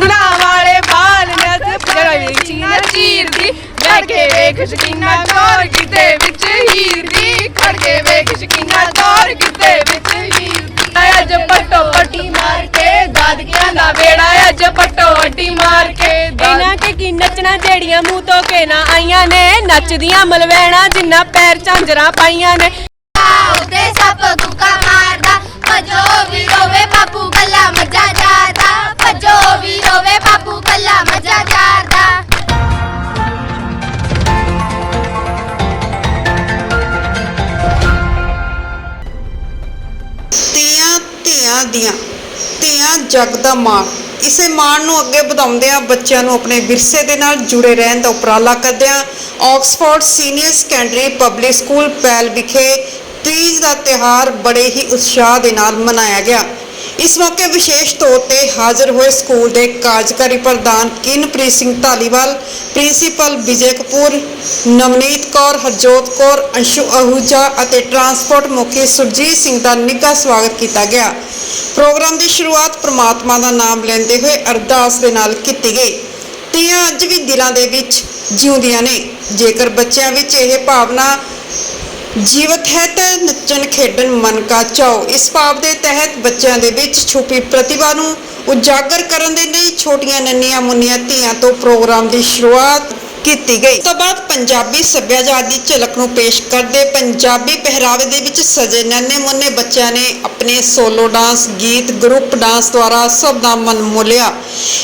ਕੇ ਵਾਲੇ ਬਾਲ ਨੱਚ ਜਿਹੜਾ ਵੇਖ ਸ਼ਕੀਨਾ ਕੌਰ ਕਿਤੇ। ਖੜ ਕੇ ਵੇਖ ਸ਼ਕੀਨਾ ਕੌਰ ਕਿਤੇ ਵਿੱਚ ਹੀਰਦੀ ਅੱਜ ਪੱਟੋ ਪੱਟੀ ਮਾਰ ਕੇ ਦਾਦਕਿਆਂ ਦਾ ਵੇੜਾ ਅੱਜ ਪੱਟੋ ਅੱਟੀ ਮਾਰ ਕੇ। ਇਹਨਾਂ ਕੇ ਕੀ ਨੱਚਣਾ ਜਿਹੜੀਆਂ ਮੂੰਹ ਤੋਂ ਕੇ ਨਾ ਆਈਆਂ ਨੇ। ਨੱਚਦੀਆਂ ਮਲਵੈਣਾ ਜਿੰਨਾ ਪੈਰ ਝਾਂਜਰਾਂ ਪਾਈਆਂ ਨੇ। ਉੱਤੇ ਸੱਪ ਕੁੱਕਾ ਮਾਰਦਾ ਭਜੋ ਵੀ ਰੋਵੇ ਬਾਪੂ ਕੱਲਾ ਮੱਜਾ ਜਾਦਾ ਭਜੋ ਵੀ ਰੋਵੇ ਬਾਪੂ ਕੱਲਾ ਮੱਜਾ ਜਾਦਾ ਜੱਗ ਦਾ ਮਾਣ ਇਸੇ ਮਾਣ ਨੂੰ ਅੱਗੇ ਵਧਾਉਂਦਿਆਂ ਬੱਚਿਆਂ ਨੂੰ ਆਪਣੇ ਵਿਰਸੇ ਦੇ ਨਾਲ ਜੁੜੇ ਰਹਿਣ ਦਾ ਉਪਰਾਲਾ ਕਰਦਿਆਂ Oxford senior secondary public school Pail ਵਿਖੇ ਤੀਜ ਦਾ ਤਿਹਾਰ ਬੜੇ ਹੀ ਉਤਸ਼ਾਹ ਦੇ ਨਾਲ ਮਨਾਇਆ ਗਿਆ। ਇਸ ਮੌਕੇ ਵਿਸ਼ੇਸ਼ ਤੌਰ ਤੇ ਹਾਜ਼ਰ ਹੋਏ ਸਕੂਲ ਦੇ ਕਾਰਜਕਾਰੀ ਪ੍ਰਧਾਨ ਕਿਨਪ੍ਰੀਤ ਸਿੰਘ ਧਾਲੀਵਾਲ, ਪ੍ਰਿੰਸੀਪਲ ਵਿਜੇ ਕਪੂਰ, ਨਵਨੀਤ ਕੌਰ, ਹਰਜੋਤ ਕੌਰ, ਅੰਸ਼ੂ ਅਹੂਜਾ ਅਤੇ ਟਰਾਂਸਪੋਰਟ ਮੁਖੀ ਸੁਰਜੀਤ ਸਿੰਘ ਦਾ ਨਿੱਘਾ ਸਵਾਗਤ ਕੀਤਾ ਗਿਆ। ਪ੍ਰੋਗਰਾਮ ਦੀ ਸ਼ੁਰੂਆਤ ਪ੍ਰਮਾਤਮਾ ਦਾ ਨਾਮ ਲੈਂਦੇ ਹੋਏ ਅਰਦਾਸ ਦੇ ਨਾਲ ਕੀਤੀ ਗਈ। ਤੀਆਂ ਅੱਜ ਵੀ ਦਿਲਾਂ ਦੇ ਵਿੱਚ ਜਿਉਂਦੀਆਂ ਨੇ। ਜੇਕਰ ਬੱਚਿਆਂ ਵਿੱਚ ਇਹ ਭਾਵਨਾ ਜੀਵਤ ਹੈ ਤਾਂ ਨੱਚਣ, ਖੇਡਣ, ਮਨ ਕਾ ਚਾਓ। ਇਸ ਭਾਵ ਦੇ ਤਹਿਤ ਬੱਚਿਆਂ ਦੇ ਵਿੱਚ ਛੁਪੀ ਪ੍ਰਤਿਭਾ ਨੂੰ ਉਜਾਗਰ ਕਰਨ ਦੇ ਲਈ ਛੋਟੀਆਂ ਨੰਨੀਆਂ ਮੁੰਨੀਆਂ ਧੀਆਂ ਤੋਂ ਪ੍ਰੋਗਰਾਮ ਦੀ ਸ਼ੁਰੂਆਤ ਕੀਤੀ ਗਈ। ਉਸ ਤੋਂ ਬਾਅਦ ਪੰਜਾਬੀ ਸੱਭਿਆਚਾਰ ਦੀ ਝਲਕ ਨੂੰ ਪੇਸ਼ ਕਰਦੇ ਪੰਜਾਬੀ ਪਹਿਰਾਵੇ ਦੇ ਵਿੱਚ ਸਜੇ ਨੰਨੇ ਮੁੰਨੇ ਬੱਚਿਆਂ ਨੇ ਆਪਣੇ ਸੋਲੋ ਡਾਂਸ, ਗੀਤ, ਗਰੁੱਪ ਡਾਂਸ ਦੁਆਰਾ ਸਭ ਦਾ ਮਨ ਮੋਲਿਆ।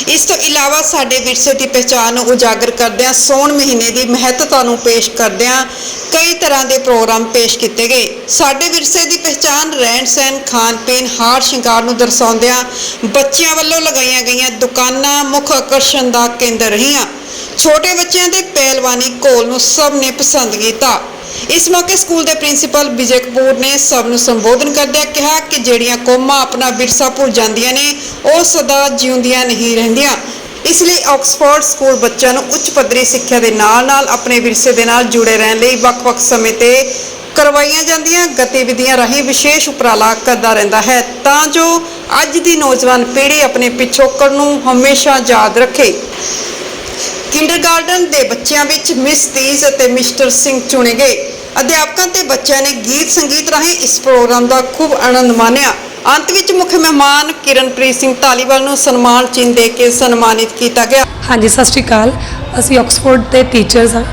ਇਸ ਤੋਂ ਇਲਾਵਾ ਸਾਡੇ ਵਿਰਸੇ ਦੀ ਪਹਿਚਾਣ ਨੂੰ ਉਜਾਗਰ ਕਰਦਿਆਂ ਸੌਣ ਮਹੀਨੇ ਦੀ ਮਹੱਤਤਾ ਨੂੰ ਪੇਸ਼ ਕਰਦਿਆਂ ਕਈ ਤਰ੍ਹਾਂ ਦੇ ਪ੍ਰੋਗਰਾਮ ਪੇਸ਼ ਕੀਤੇ ਗਏ। ਸਾਡੇ ਵਿਰਸੇ ਦੀ ਪਹਿਚਾਣ ਰਹਿਣ ਸਹਿਣ, ਖਾਣ ਪੀਣ, ਹਾਰ ਸ਼ਿੰਗਾਰ ਨੂੰ ਦਰਸਾਉਂਦਿਆਂ ਬੱਚਿਆਂ ਵੱਲੋਂ ਲਗਾਈਆਂ ਗਈਆਂ ਦੁਕਾਨਾਂ ਮੁੱਖ ਆਕਰਸ਼ਣ ਦਾ ਕੇਂਦਰ ਰਹੀਆਂ। ਛੋਟੇ ਬੱਚਿਆਂ ਦੇ ਪਹਿਲਵਾਨੀ ਘੋਲ ਨੂੰ ਸਭ ਨੇ ਪਸੰਦ ਕੀਤਾ। ਇਸ ਮੌਕੇ ਸਕੂਲ ਦੇ ਪ੍ਰਿੰਸੀਪਲ ਵਿਜੇ ਕਪੂਰ ਨੇ ਸਭ ਨੂੰ ਸੰਬੋਧਨ ਕਰਦਿਆਂ ਕਿਹਾ ਕਿ ਜਿਹੜੀਆਂ ਕੌਮਾਂ ਆਪਣਾ ਵਿਰਸਾ ਭੁੱਲ ਜਾਂਦੀਆਂ ਨੇ, ਉਹ ਸਦਾ ਜਿਉਂਦੀਆਂ ਨਹੀਂ ਰਹਿੰਦੀਆਂ। ਇਸ ਲਈ ਆਕਸਫੋਰਡ ਸਕੂਲ ਬੱਚਿਆਂ ਨੂੰ ਉੱਚ ਪੱਧਰੀ ਸਿੱਖਿਆ ਦੇ ਨਾਲ-ਨਾਲ ਆਪਣੇ ਵਿਰਸੇ ਦੇ ਨਾਲ ਜੁੜੇ ਰਹਿਣ ਲਈ ਵੱਖ-ਵੱਖ ਸਮੇਂ ਤੇ ਕਰਵਾਈਆਂ ਜਾਂਦੀਆਂ ਗਤੀਵਿਧੀਆਂ ਰਾਹੀਂ ਵਿਸ਼ੇਸ਼ ਉਪਰਾਲਾ ਕਰਦਾ ਰਹਿੰਦਾ ਹੈ। ਤਾਂ ਜੋ ਅੱਜ ਦੀ ਨੌਜਵਾਨ ਪੀੜ੍ਹੀ ਆਪਣੇ ਪਿਛੋਕੜ ਨੂੰ ਹਮੇਸ਼ਾ ਯਾਦ ਰੱਖੇ। ਕਿੰਡਰਗਾਰਟਨ ਦੇ ਬੱਚਿਆਂ ਵਿੱਚ ਮਿਸ ਤੀਜ ਅਤੇ ਮਿਸਟਰ ਸਿੰਘ ਚੁਣੇ ਗਏ। ਅਧਿਆਪਕਾਂ ਤੇ ਬੱਚਿਆਂ ਨੇ ਗੀਤ ਸੰਗੀਤ ਰਾਹੀਂ ਇਸ ਪ੍ਰੋਗਰਾਮ ਦਾ ਖੂਬ ਆਨੰਦ ਮਾਣਿਆ। ਅੰਤ ਵਿੱਚ ਮੁੱਖ ਮਹਿਮਾਨ ਕਿਰਨਪ੍ਰੀਤ ਸਿੰਘ ਧਾਲੀਵਾਲ ਨੂੰ ਸਨਮਾਨ ਚਿੰਨ੍ਹ ਦੇ ਕੇ ਸਨਮਾਨਿਤ ਕੀਤਾ ਗਿਆ। ਹਾਂਜੀ, ਸਤਿ ਸ਼੍ਰੀ ਅਕਾਲ। ਅਸੀਂ ਆਕਸਫੋਰਡ ਦੇ ਟੀਚਰਸ ਹਾਂ।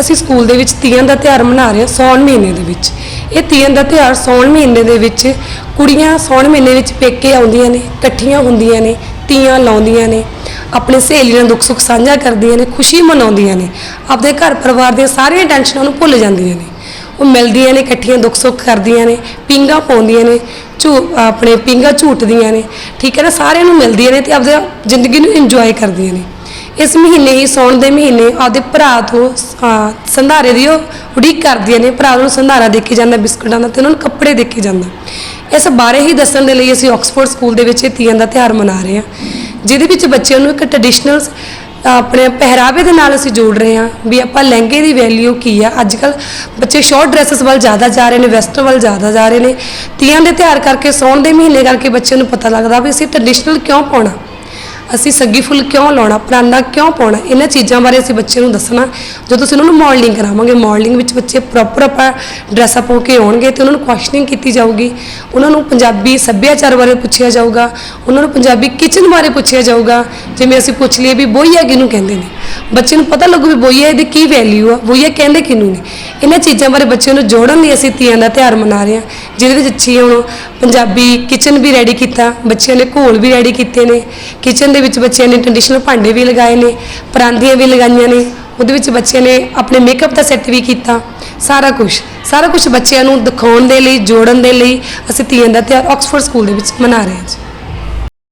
ਅਸੀਂ ਸਕੂਲ ਦੇ ਵਿੱਚ ਤੀਆਂ ਦਾ ਤਿਉਹਾਰ ਮਨਾ ਰਹੇ ਹਾਂ ਸੌਣ ਮਹੀਨੇ ਦੇ ਵਿੱਚ। ਇਹ ਤੀਆਂ ਦਾ ਤਿਉਹਾਰ ਸੌਣ ਮਹੀਨੇ ਦੇ ਵਿੱਚ ਕੁੜੀਆਂ ਸੌਣ ਮਹੀਨੇ ਵਿੱਚ ਪੇਕੇ ਆਉਂਦੀਆਂ ਨੇ, ਇਕੱਠੀਆਂ ਹੁੰਦੀਆਂ ਨੇ। ਤੀਆਂ ਲਾਉਂਦੀਆਂ ਨੇ, ਆਪਣੇ ਸਹੇਲੀਆਂ ਨਾਲ ਦੁੱਖ ਸੁੱਖ ਸਾਂਝਾ ਕਰਦੀਆਂ ਨੇ, ਖੁਸ਼ੀ ਮਨਾਉਂਦੀਆਂ ਨੇ, ਆਪਦੇ ਘਰ ਪਰਿਵਾਰ ਦੀਆਂ ਸਾਰੀਆਂ ਟੈਨਸ਼ਨਾਂ ਨੂੰ ਭੁੱਲ ਜਾਂਦੀਆਂ ਨੇ। ਉਹ ਮਿਲਦੀਆਂ ਨੇ, ਇਕੱਠੀਆਂ ਦੁੱਖ ਸੁੱਖ ਕਰਦੀਆਂ ਨੇ, ਪਿੰਗਾ ਪਾਉਂਦੀਆਂ ਨੇ, ਝੂ, ਆਪਣੇ ਪਿੰਗਾ ਝੂਟਦੀਆਂ ਨੇ, ਠੀਕ ਹੈ ਨਾ, ਸਾਰਿਆਂ ਨੂੰ ਮਿਲਦੀਆਂ ਨੇ ਤੇ ਆਪਦੇ ਜ਼ਿੰਦਗੀ ਨੂੰ ਇੰਜੋਏ ਕਰਦੀਆਂ ਨੇ। ਇਸ ਮਹੀਨੇ ਹੀ ਸੌਣ ਦੇ ਮਹੀਨੇ, ਆਪਦੇ ਭਰਾ ਤੋਂ ਸੰਧਾਰੇ ਦੀ ਉਹ ਉਡੀਕ ਕਰਦੀਆਂ ਨੇ, ਭਰਾ ਨੂੰ ਸੰਧਾਰਾ ਦੇ ਕੇ ਜਾਂਦਾ, ਬਿਸਕੁਟਾਂ ਦਾ ਤੇ ਉਹਨਾਂ ਨੂੰ ਕੱਪੜੇ ਦੇ ਕੇ ਜਾਂਦਾ। ਇਸ ਬਾਰੇ ਹੀ ਦੱਸਣ ਦੇ ਲਈ ਅਸੀਂ ਆਕਸਫੋਰਡ ਸਕੂਲ ਦੇ ਵਿੱਚ ਇਹ ਤੀਆਂ ਦਾ ਤਿਉਹਾਰ ਮਨਾ ਰਹੇ ਹਾਂ। ਜਿਹਦੇ ਵਿੱਚ ਬੱਚਿਆਂ ਨੂੰ ਇੱਕ ਟ੍ਰੈਡੀਸ਼ਨਲ ਆਪਣੇ ਪਹਿਰਾਵੇ ਦੇ ਨਾਲ ਅਸੀਂ ਜੋੜ ਰਹੇ ਹਾਂ ਵੀ ਆਪਾਂ ਲਹਿੰਗੇ ਦੀ ਵੈਲਿਊ ਕੀ ਆ। ਅੱਜ ਕੱਲ ਬੱਚੇ ਸ਼ਾਰਟ ਡਰੈਸਸ ਵੱਲ ਜ਼ਿਆਦਾ ਜਾ ਰਹੇ ਨੇ ਵੈਸਟਰਨ ਵੱਲ ਜ਼ਿਆਦਾ ਜਾ ਰਹੇ ਨੇ। ਤੀਆਂ ਦੇ ਤਿਉਹਾਰ ਕਰਕੇ ਸੌਣ ਦੇ ਮਹੀਨੇ ਕਰਕੇ ਬੱਚਿਆਂ ਨੂੰ ਪਤਾ ਲੱਗਦਾ ਵੀ ਅਸੀਂ ਟ੍ਰੈਡੀਸ਼ਨਲ ਕਿਉਂ ਪਾਉਣਾ। ਅਸੀਂ ਸੱਗੀ ਫੁੱਲ ਕਿਉਂ ਲਾਉਣਾ, ਪਰਾਂਦਾ ਕਿਉਂ ਪਾਉਣਾ, ਇਹਨਾਂ ਚੀਜ਼ਾਂ ਬਾਰੇ ਅਸੀਂ ਬੱਚੇ ਨੂੰ ਦੱਸਣਾ। ਜਦੋਂ ਅਸੀਂ ਉਹਨਾਂ ਨੂੰ ਮਾਡਲਿੰਗ ਕਰਾਵਾਂਗੇ ਮਾਡਲਿੰਗ ਵਿੱਚ ਬੱਚੇ ਪ੍ਰੋਪਰ ਆਪਾਂ ਡਰੈਸ ਅਪ ਹੋ ਕੇ ਆਉਣਗੇ ਤੇ ਉਹਨਾਂ ਨੂੰ ਕੁਐਸਚਨਿੰਗ ਕੀਤੀ ਜਾਊਗੀ। ਉਹਨਾਂ ਨੂੰ ਪੰਜਾਬੀ ਸੱਭਿਆਚਾਰ ਬਾਰੇ ਪੁੱਛਿਆ ਜਾਊਗਾ, ਉਹਨਾਂ ਨੂੰ ਪੰਜਾਬੀ ਕਿਚਨ ਬਾਰੇ ਪੁੱਛਿਆ ਜਾਊਗਾ। ਜਿਵੇਂ ਅਸੀਂ ਪੁੱਛ ਲਈਏ ਵੀ ਬੋਈਆ ਕਿਹਨੂੰ ਕਹਿੰਦੇ ਨੇ? ਬੱਚੇ ਨੂੰ ਪਤਾ ਲੱਗੂ ਵੀ ਬੋਈਆ ਇਹਦੀ ਕੀ ਵੈਲਿਊ ਆ ਬੋਈਆ ਕਹਿੰਦੇ ਕਿਹਨੂੰ ਨੇ? ਇਹਨਾਂ ਚੀਜ਼ਾਂ ਬਾਰੇ ਬੱਚਿਆਂ ਨੂੰ ਜੋੜਨ ਲਈ ਅਸੀਂ ਤੀਆਂ ਦਾ ਤਿਉਹਾਰ ਮਨਾ ਰਹੇ ਹਾਂ, ਜਿਹਦੇ ਵਿੱਚ ਅੱਛੀ ਹੁਣ ਪੰਜਾਬੀ ਕਿਚਨ ਵੀ ਰੈਡੀ ਕੀਤਾ, ਬੱਚਿਆਂ ਨੇ ਘੋਲ ਵੀ ਰੈਡੀ ਕੀਤੇ ਨੇ। ਕਿਚਨ ਦੇ ਵਿੱਚ ਬੱਚਿਆਂ ਨੇ ਟ੍ਰੈਡੀਸ਼ਨਲ ਭਾਂਡੇ ਵੀ ਲਗਾਏ ਨੇ ਪਰਾਂਦੀਆਂ ਵੀ ਲਗਾਈਆਂ ਨੇ ਉਹਦੇ ਵਿੱਚ ਬੱਚਿਆਂ ਨੇ ਆਪਣੇ ਮੇਕਅਪ ਦਾ ਸੈੱਟ ਵੀ ਕੀਤਾ ਸਾਰਾ ਕੁਝ ਸਾਰਾ ਕੁਝ ਬੱਚਿਆਂ ਨੂੰ ਦਿਖਾਉਣ ਦੇ ਲਈ ਜੋੜਨ ਦੇ ਲਈ ਅਸੀਂ ਤੀਆਂ ਦਾ ਤਿਉਹਾਰ ਆਕਸਫੋਰਡ ਸਕੂਲ ਦੇ ਵਿੱਚ ਮਨਾ ਰਹੇ ਹਾਂ ਜੀ।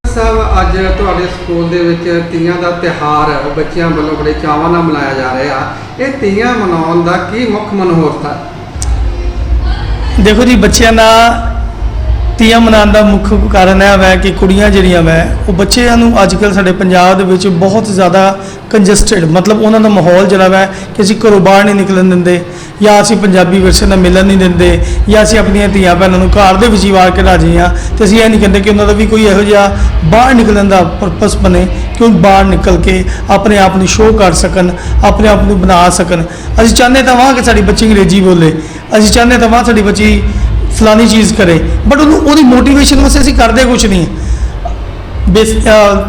ਸਾਹਿਬ ਅੱਜ ਤੁਹਾਡੇ ਸਕੂਲ ਦੇ ਵਿੱਚ ਤੀਆਂ ਦਾ ਤਿਹਾਰ ਬੱਚਿਆਂ ਵੱਲੋਂ ਬੜੇ ਚਾਵਾਂ ਨਾਲ ਮਨਾਇਆ ਜਾ ਰਿਹਾ। ਇਹ ਤੀਆਂ ਮਨਾਉਣ ਦਾ ਕੀ ਮੁੱਖ ਮਨੋਰਥ ਹੈ ਦੇਖੋ ਜੀ ਬੱਚਿਆਂ ਦਾ ਤੀਆਂ ਮਨਾਉਣ ਦਾ ਮੁੱਖ ਕਾਰਨ ਇਹ ਹੈ ਕਿ ਕੁੜੀਆਂ ਜਿਹੜੀਆਂ ਵੈ, ਉਹ ਬੱਚਿਆਂ ਨੂੰ ਅੱਜ ਕੱਲ੍ਹ ਸਾਡੇ ਪੰਜਾਬ ਦੇ ਵਿੱਚ ਬਹੁਤ ਜ਼ਿਆਦਾ ਕੰਜਸਟਡ ਮਤਲਬ ਉਹਨਾਂ ਦਾ ਮਾਹੌਲ ਜਿਹੜਾ ਵੈ ਕਿ ਅਸੀਂ ਘਰੋਂ ਬਾਹਰ ਨਹੀਂ ਨਿਕਲਣ ਦਿੰਦੇ, ਜਾਂ ਅਸੀਂ ਪੰਜਾਬੀ ਵਿਰਸੇ ਨਾਲ ਮਿਲਣ ਨਹੀਂ ਦਿੰਦੇ, ਜਾਂ ਅਸੀਂ ਆਪਣੀਆਂ ਧੀਆਂ ਭੈਣਾਂ ਨੂੰ ਘਰ ਦੇ ਵਿੱਚ ਹੀ ਵਾਰ ਕੇ ਰਾਜੀ ਹਾਂ ਤੇ ਅਸੀਂ ਇਹ ਨਹੀਂ ਕਹਿੰਦੇ ਕਿ ਉਹਨਾਂ ਦਾ ਵੀ ਕੋਈ ਇਹੋ ਜਿਹਾ ਬਾਹਰ ਨਿਕਲਣ ਦਾ ਪਰਪਸ ਬਣੇ, ਕਿ ਉਹ ਬਾਹਰ ਨਿਕਲ ਕੇ ਆਪਣੇ ਆਪ ਨੂੰ ਸ਼ੋਅ ਕਰ ਸਕਣ, ਆਪਣੇ ਆਪ ਨੂੰ ਬਣਾ ਸਕਣ। ਅਸੀਂ ਚਾਹੁੰਦੇ ਤਾਂ ਵਾਂ ਕਿ ਸਾਡੀ ਬੱਚੀ ਅੰਗਰੇਜ਼ੀ ਬੋਲੇ, ਅਸੀਂ ਚਾਹੁੰਦੇ ਤਾਂ ਵਾਂ ਸਾਡੀ ਬੱਚੀ ਫਲਾਨੀ ਚੀਜ਼ ਕਰੇ। ਬਟ ਉਹਨੂੰ, ਉਹਦੀ ਮੋਟੀਵੇਸ਼ਨ ਵਾਸਤੇ ਅਸੀਂ ਕਰਦੇ ਕੁਝ ਨਹੀਂ। ਬੇਸ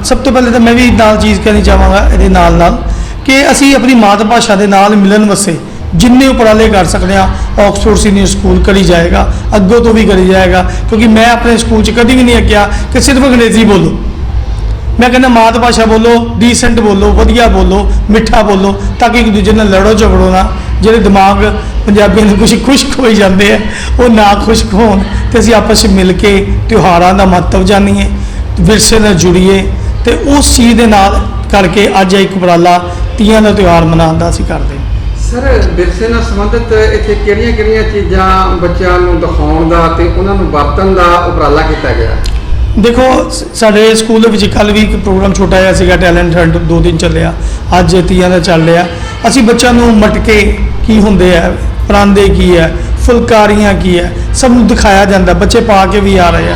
ਸਭ ਤੋਂ ਪਹਿਲੇ ਤਾਂ ਮੈਂ ਵੀ ਨਾਲ ਚੀਜ਼ ਕਰਨੀ ਚਾਹਾਂਗਾ ਇਹਦੇ ਨਾਲ ਨਾਲ ਕਿ ਅਸੀਂ ਆਪਣੀ ਮਾਤ ਭਾਸ਼ਾ ਦੇ ਨਾਲ ਮਿਲਣ ਵਾਸਤੇ ਜਿੰਨੇ ਉਪਰਾਲੇ ਕਰ ਸਕਦੇ ਆ ਆਕਸਫੋਰਡ ਸੀਨੀਅਰ ਸਕੂਲ ਕਰੀ ਜਾਏਗਾ, ਅੱਗੋਂ ਤੋਂ ਵੀ ਕਰੀ ਜਾਏਗਾ, ਕਿਉਂਕਿ ਮੈਂ ਆਪਣੇ ਸਕੂਲ 'ਚ ਕਦੀ ਵੀ ਨਹੀਂ ਕਿਹਾ ਕਿ ਸਿਰਫ ਅੰਗਰੇਜ਼ੀ ਬੋਲੋ। ਮੈਂ ਕਹਿੰਦਾ ਮਾਤ ਭਾਸ਼ਾ ਬੋਲੋ ਡੀਸੈਂਟ ਬੋਲੋ, ਵਧੀਆ ਬੋਲੋ, ਮਿੱਠਾ ਬੋਲੋ, ਤਾਂ ਕਿ ਇੱਕ ਦੂਜੇ ਨਾਲ ਲੜੋ ਝਗੜੋ ਨਾ, ਜਿਹੜੇ ਦਿਮਾਗ ਪੰਜਾਬੀਆਂ ਦੇ ਕੁਝ ਖੁਸ਼ਕ ਹੋਈ ਜਾਂਦੇ ਆ ਉਹ ਨਾ ਖੁਸ਼ਕ ਹੋਣ ਤੇ ਅਸੀਂ ਆਪਸ ਵਿੱਚ ਮਿਲ ਕੇ ਤਿਉਹਾਰਾਂ ਦਾ ਮਹੱਤਵ ਜਾਣੀਏ ਵਿਰਸੇ ਨਾਲ ਜੁੜੀਏ ਤੇ ਉਸ ਚੀਜ਼ ਦੇ ਨਾਲ ਕਰਕੇ ਅੱਜ ਇੱਕ ਉਪਰਾਲਾ ਤੀਆਂ ਦਾ ਤਿਉਹਾਰ ਮਨਾਉਣ ਦਾ ਅਸੀਂ ਕਰਦੇ ਸਰ ਵਿਰਸੇ ਨਾਲ ਸੰਬੰਧਿਤ ਇੱਥੇ ਕਿਹੜੀਆਂ-ਕਿਹੜੀਆਂ ਚੀਜ਼ਾਂ ਬੱਚਿਆਂ ਨੂੰ ਦਿਖਾਉਣ ਦਾ ਤੇ ਉਹਨਾਂ ਨੂੰ ਵਰਤਣ ਦਾ ਉਪਰਾਲਾ ਕੀਤਾ ਗਿਆ? ਦੇਖੋ ਸਾਡੇ ਸਕੂਲ ਦੇ ਵਿੱਚ ਕੱਲ ਵੀ ਇੱਕ ਪ੍ਰੋਗਰਾਮ ਛੋਟਾ ਜਿਹਾ ਸੀਗਾ ਟੈਲੈਂਟ ਹੰਟ ਦੋ ਦਿਨ ਚੱਲਿਆ ਅੱਜ ਤੀਆਂ ਦਾ ਚੱਲ ਰਿਹਾ। ਅਸੀਂ ਬੱਚਿਆਂ ਨੂੰ ਮਟਕੇ ਕੀ ਹੁੰਦੇ ਆ ਪਰਾਂਦੇ ਕੀ ਹੈ? ਫੁਲਕਾਰੀਆਂ ਕੀ ਹੈ? ਸਭ ਨੂੰ ਦਿਖਾਇਆ ਜਾਂਦਾ, ਬੱਚੇ ਪਾ ਕੇ ਵੀ ਆ ਰਹੇ ਆ।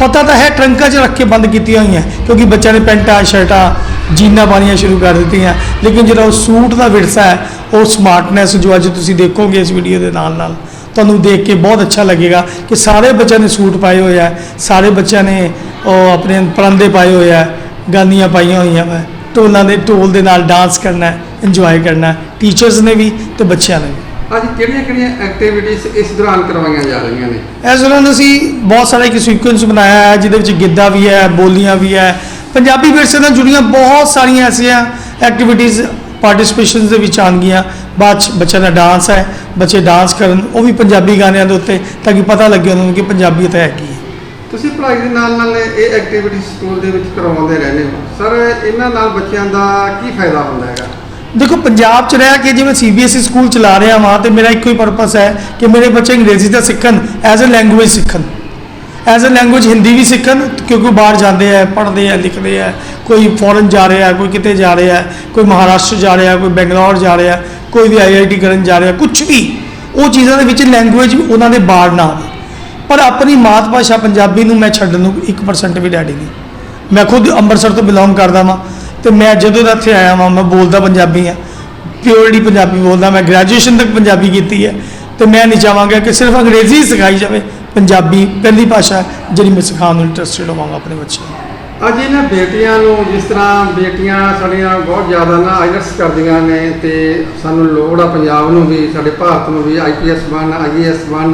ਪਤਾ ਤਾਂ ਹੈ, ਟਰੰਕਾਂ 'ਚ ਰੱਖ ਕੇ ਬੰਦ ਕੀਤੀਆਂ ਹੋਈਆਂ, ਕਿਉਂਕਿ ਬੱਚਿਆਂ ਨੇ ਪੈਂਟਾਂ, ਸ਼ਰਟਾਂ, ਜੀਨਾਂ ਪਾਣੀਆਂ ਸ਼ੁਰੂ ਕਰ ਦਿੱਤੀਆਂ। ਲੇਕਿਨ ਜਿਹੜਾ ਉਹ ਸੂਟ ਦਾ ਵਿਰਸਾ ਹੈ, ਉਹ ਸਮਾਰਟਨੈਸ ਜੋ ਅੱਜ ਤੁਸੀਂ ਦੇਖੋਗੇ ਇਸ ਵੀਡੀਓ ਦੇ ਨਾਲ ਨਾਲ, ਤੁਹਾਨੂੰ ਦੇਖ ਕੇ ਬਹੁਤ ਅੱਛਾ ਲੱਗੇਗਾ ਕਿ ਸਾਰੇ ਬੱਚਿਆਂ ਨੇ ਸੂਟ ਪਾਏ ਹੋਏ ਆ, ਸਾਰੇ ਬੱਚਿਆਂ ਨੇ ਉਹ ਆਪਣੇ ਪਰਾਂਦੇ ਪਾਏ ਹੋਏ ਆ, ਗਾਨੀਆਂ ਪਾਈਆਂ ਹੋਈਆਂ ਵਾ। ਢੋਲਾਂ ਦੇ, ਢੋਲ ਦੇ ਨਾਲ ਡਾਂਸ ਕਰਨਾ ਹੈ ਇੰਜੋਏ ਕਰਨਾ ਟੀਚਰਸ ਨੇ ਵੀ ਤੇ ਬੱਚਿਆਂ ਨੇ ਵੀ। ਅੱਜ ਕਿਹੜੀਆਂ-ਕਿਹੜੀਆਂ ਐਕਟੀਵਿਟੀਜ਼ ਇਸ ਦੌਰਾਨ ਕਰਵਾਈਆਂ ਜਾ ਰਹੀਆਂ ਨੇ? ਇਸ ਦੌਰਾਨ ਅਸੀਂ ਬਹੁਤ ਸਾਰਾ ਇੱਕ ਸੀਕੁਐਂਸ ਬਣਾਇਆ ਹੈ ਜਿਹਦੇ ਵਿੱਚ ਗਿੱਧਾ ਵੀ ਹੈ ਬੋਲੀਆਂ ਵੀ ਹੈ। ਪੰਜਾਬੀ ਵਿਰਸੇ ਨਾਲ ਜੁੜੀਆਂ ਬਹੁਤ ਸਾਰੀਆਂ ਐਸੀਆਂ ਐਕਟੀਵਿਟੀਜ਼ ਪਾਰਟਿਸਿਪੇਸ਼ਨਸ ਦੇ ਵਿੱਚ ਆਉਣਗੀਆਂ। ਬਾਅਦ 'ਚ ਬੱਚਿਆਂ ਦਾ ਡਾਂਸ ਹੈ ਬੱਚੇ ਡਾਂਸ ਕਰਨ ਉਹ ਵੀ ਪੰਜਾਬੀ ਗਾਣਿਆਂ ਦੇ ਉੱਤੇ ਤਾਂ ਕਿ ਪਤਾ ਲੱਗੇ ਉਹਨਾਂ ਨੂੰ ਕਿ ਪੰਜਾਬੀਅਤ ਹੈ ਕੀ ਹੈ। ਤੁਸੀਂ ਪੜ੍ਹਾਈ ਦੇ ਨਾਲ-ਨਾਲ ਇਹ ਐਕਟੀਵਿਟੀ ਸਕੂਲ ਦੇ ਵਿੱਚ ਕਰਵਾਉਂਦੇ ਰਹਿੰਦੇ ਹੋ। ਸਰ ਇਹਨਾਂ ਨਾਲ ਬੱਚਿਆਂ ਦਾ ਕੀ ਫਾਇਦਾ ਹੁੰਦਾ ਹੈਗਾ? ਦੇਖੋ, ਪੰਜਾਬ ਚ ਰਹਿ ਕੇ ਜੇ ਮੈਂ ਸੀਬੀਐਸਈ ਸਕੂਲ ਚਲਾ ਰਿਹਾ ਵਾਂ, ਤੇ ਮੇਰਾ ਇੱਕੋ ਹੀ ਪਰਪਸ ਹੈ ਕਿ ਮੇਰੇ ਬੱਚੇ ਅੰਗਰੇਜ਼ੀ ਦਾ ਸਿੱਖਣ ਐਜ਼ ਅ ਲੈਂਗੁਏਜ ਸਿੱਖਣ। ਐਜ਼ ਅ ਲੈਂਗੁਏਜ ਹਿੰਦੀ ਵੀ ਸਿੱਖਣ, ਕਿਉਂਕਿ ਉਹ ਬਾਹਰ ਜਾਂਦੇ ਆ, ਪੜ੍ਹਦੇ ਆ, ਲਿਖਦੇ ਆ, ਕੋਈ ਫੋਰਨ ਜਾ ਰਿਹਾ, ਕੋਈ ਕਿਤੇ ਜਾ ਰਿਹਾ, ਕੋਈ ਮਹਾਰਾਸ਼ਟਰ ਜਾ ਰਿਹਾ, ਕੋਈ ਬੈਂਗਲੌਰ ਜਾ ਰਿਹਾ, ਕੋਈ ਵੀ ਆਈਆਈਟੀ ਕਰਨ ਜਾ ਰਿਹਾ ਕੁਝ ਵੀ। ਉਹ ਚੀਜ਼ਾਂ ਦੇ ਵਿੱਚ ਲੈਂਗੁਏਜ ਉਹਨਾਂ ਦੇ ਬਾਹਰ ਨਾ ਆਵੇ। ਪਰ ਆਪਣੀ ਮਾਤ ਭਾਸ਼ਾ ਪੰਜਾਬੀ ਨੂੰ ਮੈਂ ਛੱਡਣ ਨੂੰ 1% ਵੀ ਡੈਡੀ ਨਹੀਂ। ਮੈਂ ਖੁਦ ਅੰਮ੍ਰਿਤਸਰ ਤੋਂ ਬਿਲੋਂਗ ਕਰਦਾ ਵਾਂ। ਤੇ ਮੈਂ ਜਦੋਂ ਦਾ ਇੱਥੇ ਆਇਆ ਵਾਂ, ਮੈਂ ਬੋਲਦਾ ਪੰਜਾਬੀ ਆ ਪਿਓਰਲੀ ਪੰਜਾਬੀ ਬੋਲਦਾ, ਮੈਂ ਗ੍ਰੈਜੂਏਸ਼ਨ ਤੱਕ ਪੰਜਾਬੀ ਕੀਤੀ ਹੈ ਤੇ ਮੈਂ ਨਹੀਂ ਚਾਹਾਂਗਾ ਕਿ ਸਿਰਫ ਅੰਗਰੇਜ਼ੀ ਹੀ ਸਿਖਾਈ ਜਾਵੇ, ਪੰਜਾਬੀ ਪਹਿਲੀ ਭਾਸ਼ਾ ਜਿਹੜੀ ਮੈਂ ਸਿਖਾਉਣ ਨੂੰ ਇੰਟਰਸਟਿਡ ਹੋਵਾਂਗਾ ਆਪਣੇ ਬੱਚਿਆਂ ਨੂੰ। ਅੱਜ ਇਹਨਾਂ ਬੇਟੀਆਂ ਨੂੰ ਜਿਸ ਤਰ੍ਹਾਂ ਬੇਟੀਆਂ ਸਾਡੀਆਂ ਬਹੁਤ ਜ਼ਿਆਦਾ ਨਾ ਆਈਲਟਸ ਕਰਦੀਆਂ ਨੇ ਤੇ ਸਾਨੂੰ ਲੋੜ ਆ ਪੰਜਾਬ ਨੂੰ ਵੀ, ਸਾਡੇ ਭਾਰਤ ਨੂੰ ਵੀ ਆਈਪੀਐਸ ਬਣਨ ਆਈਏਐਸ ਬਣ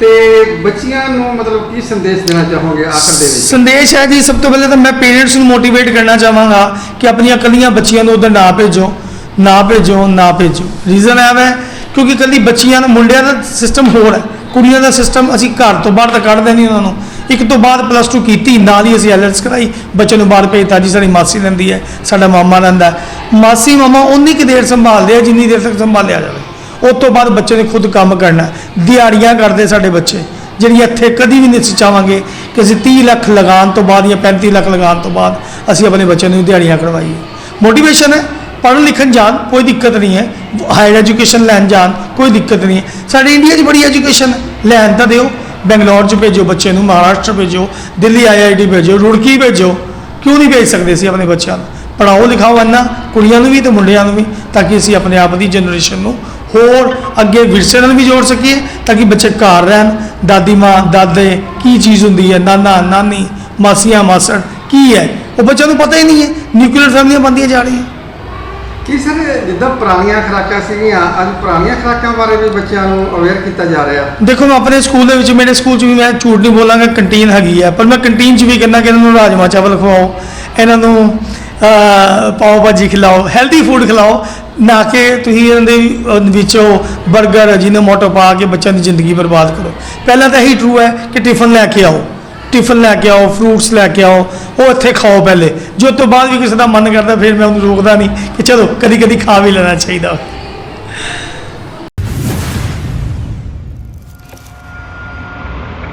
ਤੇ ਬੱਚੀਆਂ ਨੂੰ ਮਤਲਬ ਕੀ ਸੰਦੇਸ਼ ਦੇਣਾ ਚਾਹੋਗੇ ਆਖਰ ਦੇ ਵਿੱਚ? ਸੰਦੇਸ਼ ਹੈ ਜੀ ਸਭ ਤੋਂ ਪਹਿਲੇ ਤਾਂ ਮੈਂ ਪੇਰੈਂਟਸ ਨੂੰ ਮੋਟੀਵੇਟ ਕਰਨਾ ਚਾਹਾਂਗਾ ਕਿ ਆਪਣੀਆਂ ਕੱਲੀਆਂ ਬੱਚੀਆਂ ਨੂੰ ਉਧਰ ਨਾ ਭੇਜੋ ਨਾ ਭੇਜੋ ਨਾ ਭੇਜੋ। ਰੀਜ਼ਨ ਹੈ ਵੈ ਕਿਉਂਕਿ ਕੱਲੀ ਬੱਚੀਆਂ ਦਾ ਮੁੰਡਿਆਂ ਦਾ ਸਿਸਟਮ ਹੋਰ ਹੈ। ਕੁੜੀਆਂ ਦਾ ਸਿਸਟਮ ਅਸੀਂ ਘਰ ਤੋਂ ਬਾਹਰ ਤਾਂ ਕੱਢਦੇ ਨਹੀਂ ਉਹਨਾਂ ਨੂੰ। ਇੱਕ ਤੋਂ ਬਾਅਦ ਪਲੱਸ 2 ਕੀਤੀ, ਨਾਲ ਹੀ ਅਸੀਂ ਐਲਐਸ ਕਰਾਈ। ਬੱਚੇ ਨੂੰ ਬਾਹਰ ਭੇਜਤਾ ਜੀ, ਸਾਡੀ ਮਾਸੀ ਲੈਂਦੀ ਹੈ, ਸਾਡਾ ਮਾਮਾ ਲੈਂਦਾ ਮਾਸੀ, ਮਾਮਾ ਉਨੀ ਕੁ ਦੇਰ ਸੰਭਾਲਦੇ ਆ, ਜਿੰਨੀ ਦੇਰ ਤੱਕ ਸੰਭਾਲਿਆ ਜਾਵੇ। ਉਸ ਤੋਂ ਬਾਅਦ ਬੱਚੇ ਨੇ ਖੁਦ ਕੰਮ ਕਰਨਾ ਦਿਹਾੜੀਆਂ ਕਰਦੇ ਸਾਡੇ ਬੱਚੇ ਜਿਹੜੀ ਇੱਥੇ ਕਦੀ ਵੀ ਨਹੀਂ ਅਸੀਂ ਚਾਹਾਂਗੇ ਕਿ ਅਸੀਂ 30 ਲੱਖ ਲਗਾਉਣ ਤੋਂ ਬਾਅਦ ਜਾਂ 35 ਲੱਖ ਲਗਾਉਣ ਤੋਂ ਬਾਅਦ ਅਸੀਂ ਆਪਣੇ ਬੱਚਿਆਂ ਨੂੰ ਦਿਹਾੜੀਆਂ ਕਰਵਾਈਏ। ਮੋਟੀਵੇਸ਼ਨ ਹੈ, ਪੜ੍ਹਨ ਲਿਖਣ ਜਾਣ, ਕੋਈ ਦਿੱਕਤ ਨਹੀਂ ਹੈ। ਹਾਇਰ ਐਜੂਕੇਸ਼ਨ ਲੈਣ ਜਾਣ, ਕੋਈ ਦਿੱਕਤ ਨਹੀਂ ਹੈ। ਸਾਡੇ ਇੰਡੀਆ 'ਚ ਬੜੀ ਐਜੂਕੇਸ਼ਨ ਲੈਣ ਤਾਂ ਦਿਓ, ਬੈਂਗਲੌਰ 'ਚ ਭੇਜੋ ਬੱਚੇ ਨੂੰ, ਮਹਾਰਾਸ਼ਟਰ ਭੇਜੋ, ਦਿੱਲੀ ਆਈਆਈਟੀ ਭੇਜੋ, ਰੁੜਕੀ ਭੇਜੋ। ਕਿਉਂ ਨਹੀਂ ਭੇਜ ਸਕਦੇ ਸੀ ਆਪਣੇ ਬੱਚਿਆਂ ਨੂੰ? ਪੜਾਓ ਲਿਖਾਓ ਇੰਨਾ, ਕੁੜੀਆਂ ਨੂੰ ਵੀ ਤੇ ਮੁੰਡਿਆਂ ਨੂੰ ਵੀ, ਤਾਂ ਕਿ ਅਸੀਂ ਆਪਣੇ ਆਪ ਦੀ ਜਨਰੇਸ਼ਨ ਨੂੰ ਹੋਰ ਅੱਗੇ ਵਿਰਸੇ ਨਾਲ ਵੀ ਜੋੜ ਸਕੀਏ ਤਾਂ ਕਿ ਬੱਚੇ ਘਰ ਰਹਿਣ। ਦਾਦੀ ਮਾਂ ਦਾਦੇ ਕੀ ਚੀਜ਼ ਹੁੰਦੀ ਹੈ? ਨਾਨਾ ਨਾਨੀ ਮਾਸੀਆਂ ਮਾਸੜ ਕੀ ਹੈ? ਉਹ ਬੱਚਿਆਂ ਨੂੰ ਪਤਾ ਹੀ ਨਹੀਂ ਹੈ। ਨਿਊਕਲੀਅਰ ਫੈਮਲੀਆਂ ਬਣਦੀਆਂ ਜਾ ਰਹੀਆਂ। ਕੀ ਸਰ ਜਿੱਦਾਂ ਪੁਰਾਣੀਆਂ ਖੁਰਾਕਾਂ ਸੀਗੀਆਂ ਅੱਜ ਪੁਰਾਣੀਆਂ ਖੁਰਾਕਾਂ ਬਾਰੇ ਵੀ ਬੱਚਿਆਂ ਨੂੰ ਅਵੇਅਰ ਕੀਤਾ ਜਾ ਰਿਹਾ? ਦੇਖੋ ਮੈਂ ਆਪਣੇ ਸਕੂਲ ਦੇ ਵਿੱਚ ਮੇਰੇ ਸਕੂਲ 'ਚ ਵੀ ਮੈਂ ਝੂਠ ਨਹੀਂ ਬੋਲਾਂਗਾ ਕੰਟੀਨ ਹੈਗੀ ਆ ਪਰ ਮੈਂ ਕੰਟੀਨ 'ਚ ਵੀ ਕਹਿੰਦਾ ਕਿ ਇਹਨਾਂ ਨੂੰ ਰਾਜਮਾ ਚਾਵਲ ਖਵਾਓ। ਇਹਨਾਂ ਨੂੰ ਪਾਓ ਭਾਜੀ ਖਿਲਾਓ ਹੈਲਦੀ ਫੂਡ ਖਿਲਾਓ, ਨਾ ਕਿ ਤੁਸੀਂ ਇਹਨਾਂ ਦੇ ਵਿੱਚੋਂ 버ਗਰ ਜਿਹਨੇ ਮੋਟੋ ਪਾ ਕੇ ਬੱਚਿਆਂ ਦੀ ਜ਼ਿੰਦਗੀ ਬਰਬਾਦ ਕਰੋ। ਪਹਿਲਾਂ ਤਾਂ ਇਹੀ ਟਰੂ ਹੈ ਕਿ ਟਿਫਨ ਲੈ ਕੇ ਆਓ ਟਿਫਨ ਲੈ ਕੇ ਆਓ ਫਰੂਟਸ ਲੈ ਕੇ ਆਓ, ਉਹ ਇੱਥੇ ਖਾਓ ਪਹਿਲੇ। ਜੋ ਤੋਂ ਬਾਅਦ ਵੀ ਕਿਸੇ ਦਾ ਮਨ ਕਰਦਾ, ਫਿਰ ਮੈਂ ਉਹਨੂੰ ਰੋਕਦਾ ਨਹੀਂ ਕਿ ਚਲੋ ਕਦੀ ਕਦੀ ਖਾ ਵੀ ਲੈਣਾ ਚਾਹੀਦਾ।